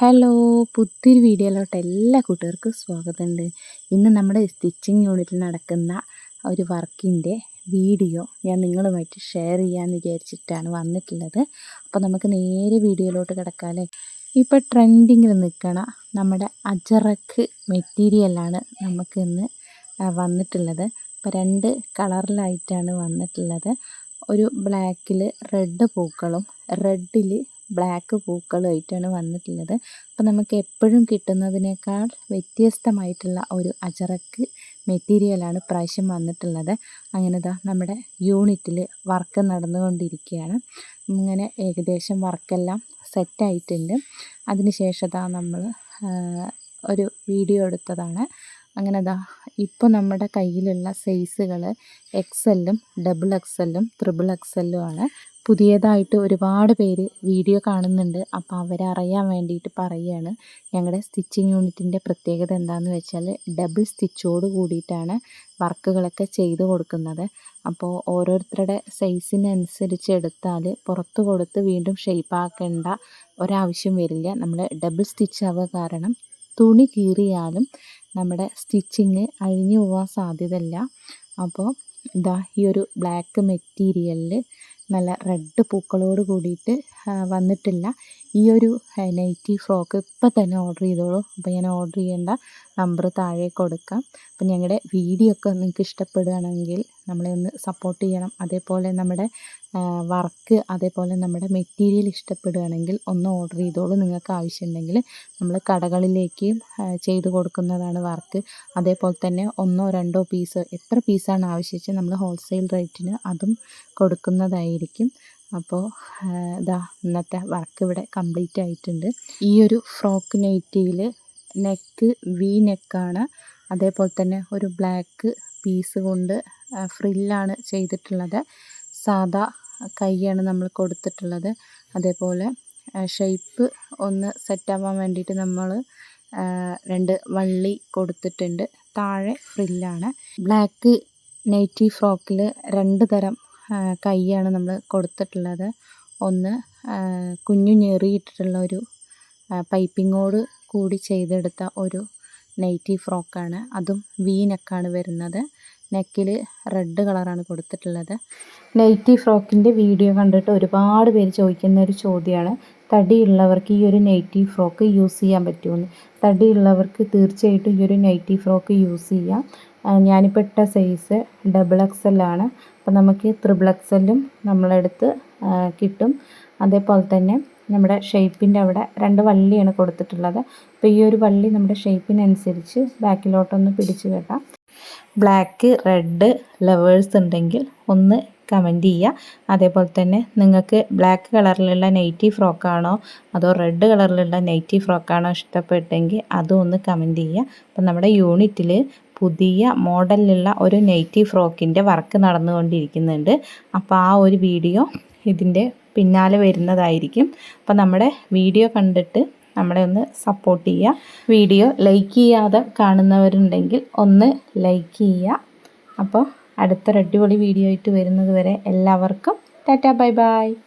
Hello പുത്തിരി വീഡിയോയിലോട്ട് എല്ലാ കൂട്ടുകാർക്കും സ്വാഗതമുണ്ട്. ഇന്ന് നമ്മുടെ സ്റ്റിച്ചിങ് യൂണിറ്റിൽ നടക്കുന്ന ഒരു വർക്കിന്റെ വീഡിയോ ഞാൻ നിങ്ങളുമായിട്ട് ഷെയർ ചെയ്യാമെന്ന് വിചാരിച്ചിട്ടാണ് വന്നിട്ടുള്ളത്. അപ്പോൾ നമുക്ക് നേരെ വീഡിയോയിലോട്ട് കിടക്കാമല്ലേ ഇപ്പോൾ ട്രെൻഡിങ്ങിൽ നിൽക്കണ നമ്മുടെ അജറക്ക് മെറ്റീരിയലാണ് നമുക്കിന്ന് വന്നിട്ടുള്ളത്. അപ്പോൾ രണ്ട് കളറിലായിട്ടാണ് വന്നിട്ടുള്ളത്. ഒരു ബ്ലാക്കിൽ റെഡ് പൂക്കളും റെഡിൽ ബ്ലാക്ക് പൂക്കളുമായിട്ടാണ് വന്നിട്ടുള്ളത്. അപ്പോൾ നമുക്ക് എപ്പോഴും കിട്ടുന്നതിനേക്കാൾ വ്യത്യസ്തമായിട്ടുള്ള ഒരു അജറക്ക് മെറ്റീരിയലാണ് പ്രാവശ്യം വന്നിട്ടുള്ളത്. അങ്ങനെ ഇതാ നമ്മുടെ യൂണിറ്റിൽ വർക്ക് നടന്നുകൊണ്ടിരിക്കുകയാണ്. ഇങ്ങനെ ഏകദേശം വർക്കെല്ലാം സെറ്റായിട്ടുണ്ട് അതിന് ശേഷം ദാ നമ്മൾ ഒരു വീഡിയോ എടുത്തതാണ്. അങ്ങനെ ദാ ഇപ്പോൾ നമ്മുടെ കയ്യിലുള്ള സൈസുകൾ എക്സ് എല്ലും ഡബിൾ എക്സ് എല്ലും ത്രിബിൾ എക്സ് എല്ലും ആണ്. പുതിയതായിട്ട് ഒരുപാട് പേര് വീഡിയോ കാണുന്നുണ്ട്. അപ്പോൾ അവരറിയാൻ വേണ്ടിയിട്ട് പറയുകയാണ് ഞങ്ങളുടെ സ്റ്റിച്ചിങ് യൂണിറ്റിന്റെ പ്രത്യേകത എന്താണെന്ന് വെച്ചാൽ ഡബിൾ സ്റ്റിച്ചോട് കൂടിയിട്ടാണ് വർക്കുകളൊക്കെ ചെയ്തു കൊടുക്കുന്നത്. അപ്പോൾ ഓരോരുത്തരുടെ സൈസിനനുസരിച്ച് എടുത്താൽ പുറത്ത് കൊടുത്ത് വീണ്ടും ഷേപ്പ് ആക്കേണ്ട ഒരാവശ്യം വരില്ല. നമ്മൾ ഡബിൾ സ്റ്റിച്ച് ആവുക കാരണം തുണി കീറിയാലും നമ്മുടെ സ്റ്റിച്ചിങ് അഴിഞ്ഞു പോകാൻ സാധ്യതയില്ല. അപ്പോൾ ഇതാ ഈ ഒരു ബ്ലാക്ക് മെറ്റീരിയലിൽ നല്ല റെഡ് പൂക്കളോട് കൂടിയിട്ട് വന്നിട്ടില്ല. ഈ ഒരു നൈറ്റി ഫ്രോക്ക് ഇപ്പം തന്നെ ഓർഡർ ചെയ്തോളൂ. അപ്പോൾ ഞാൻ ഓർഡർ ചെയ്യേണ്ട നമ്പർ താഴെ കൊടുക്കാം. അപ്പം ഞങ്ങളുടെ വീഡിയോ ഒക്കെ നിങ്ങൾക്ക് ഇഷ്ടപ്പെടുകയാണെങ്കിൽ നമ്മളെ ഒന്ന് സപ്പോർട്ട് ചെയ്യണം. അതേപോലെ നമ്മുടെ വർക്ക് അതേപോലെ നമ്മുടെ മെറ്റീരിയൽ ഇഷ്ടപ്പെടുകയാണെങ്കിൽ ഒന്ന് ഓർഡർ ചെയ്തോളൂ. നിങ്ങൾക്ക് ആവശ്യമുണ്ടെങ്കിൽ നമ്മൾ കടകളിലേക്ക് ചെയ്ത് കൊടുക്കുന്നതാണ് വർക്ക് അതേപോലെ തന്നെ ഒന്നോ രണ്ടോ പീസ് എത്ര പീസാണ് ആവശ്യിച്ച് നമ്മൾ ഹോൾസെയിൽ റേറ്റിന് അതും കൊടുക്കുന്നതായിരിക്കും. അപ്പോൾ ഇതാ ഇന്നത്തെ വർക്ക് ഇവിടെ കംപ്ലീറ്റ് ആയിട്ടുണ്ട്. ഈ ഒരു ഫ്രോക്ക് നൈറ്റിയിൽ നെക്ക് വി നെക്കാണ്. അതേപോലെ തന്നെ ഒരു ബ്ലാക്ക് പീസ് കൊണ്ട് ഫ്രില്ലാണ് ചെയ്തിട്ടുള്ളത്. സാദാ കൈയാണ് നമ്മൾ കൊടുത്തിട്ടുള്ളത്. അതേപോലെ ഷേപ്പ് ഒന്ന് സെറ്റാവാൻ വേണ്ടിയിട്ട് നമ്മൾ രണ്ട് വള്ളി കൊടുത്തിട്ടുണ്ട്. താഴെ ഫ്രില്ലാണ്. ബ്ലാക്ക് നൈറ്റി ഫ്രോക്കിൽ രണ്ട് തരം കൈയാണ് നമ്മൾ കൊടുത്തിട്ടുള്ളത്. ഒന്ന് കുഞ്ഞു ഞെറിയിട്ടിട്ടുള്ള ഒരു പൈപ്പിങ്ങോട് കൂടി ചെയ്തെടുത്ത ഒരു നൈറ്റി ഫ്രോക്കാണ്. അതും വി നെക്കാണ് വരുന്നത്. നെക്കിൽ റെഡ് കളറാണ് കൊടുത്തിട്ടുള്ളത്. നൈറ്റി ഫ്രോക്കിന്റെ വീഡിയോ കണ്ടിട്ട് ഒരുപാട് പേര് ചോദിക്കുന്ന ഒരു ചോദ്യമാണ്. തടിയുള്ളവർക്ക് ഈ ഒരു നൈറ്റി ഫ്രോക്ക് യൂസ് ചെയ്യാൻ പറ്റുമെന്ന്. തടിയുള്ളവർക്ക് തീർച്ചയായിട്ടും ഈ ഒരു നൈറ്റി ഫ്രോക്ക് യൂസ് ചെയ്യാം. ഞാനിപ്പോൾ ഇട്ട സൈസ് ഡബിൾ എക്സ് എൽ ആണ്. അപ്പോൾ നമുക്ക് ത്രിബിൾ എക്സ് എല്ലും നമ്മളെടുത്ത് കിട്ടും. അതേപോലെ തന്നെ നമ്മുടെ ഷേപ്പിന്റെ അവിടെ രണ്ട് വള്ളിയാണ് കൊടുത്തിട്ടുള്ളത്. അപ്പോൾ ഈ ഒരു വള്ളി നമ്മുടെ ഷേപ്പിനനുസരിച്ച് ബാക്കിലോട്ടൊന്ന് പിടിച്ച് കെട്ടാം. ബ്ലാക്ക് റെഡ് ലവേഴ്സ് ഉണ്ടെങ്കിൽ ഒന്ന് കമന്റ് ചെയ്യുക അതേപോലെ തന്നെ നിങ്ങൾക്ക് ബ്ലാക്ക് കളറിലുള്ള നൈറ്റി ഫ്രോക്കാണോ അതോ റെഡ് കളറിലുള്ള നൈറ്റി ഫ്രോക്കാണോ ഇഷ്ടപ്പെട്ടെങ്കിൽ അതും ഒന്ന് കമന്റ് ചെയ്യുക അപ്പം നമ്മുടെ യൂണിറ്റിൽ പുതിയ മോഡലിലുള്ള ഒരു നൈറ്റി ഫ്രോക്കിന്റെ വർക്ക് നടന്നുകൊണ്ടിരിക്കുന്നുണ്ട്. അപ്പോൾ ആ ഒരു വീഡിയോ ഇതിന്റെ പിന്നാലെ വരുന്നതായിരിക്കും. അപ്പോൾ നമ്മുടെ വീഡിയോ കണ്ടിട്ട് നമ്മളെ ഒന്ന് സപ്പോർട്ട് ചെയ്യുക. വീഡിയോ ലൈക്ക് ചെയ്യാതെ കാണുന്നവരുണ്ടെങ്കിൽ ഒന്ന് ലൈക്ക് ചെയ്യുക. അപ്പോൾ അടുത്തൊരു അടിപൊളി വീഡിയോ ആയിട്ട് വരുന്നത് വരെ എല്ലാവർക്കും ടാറ്റാ ബൈ ബൈ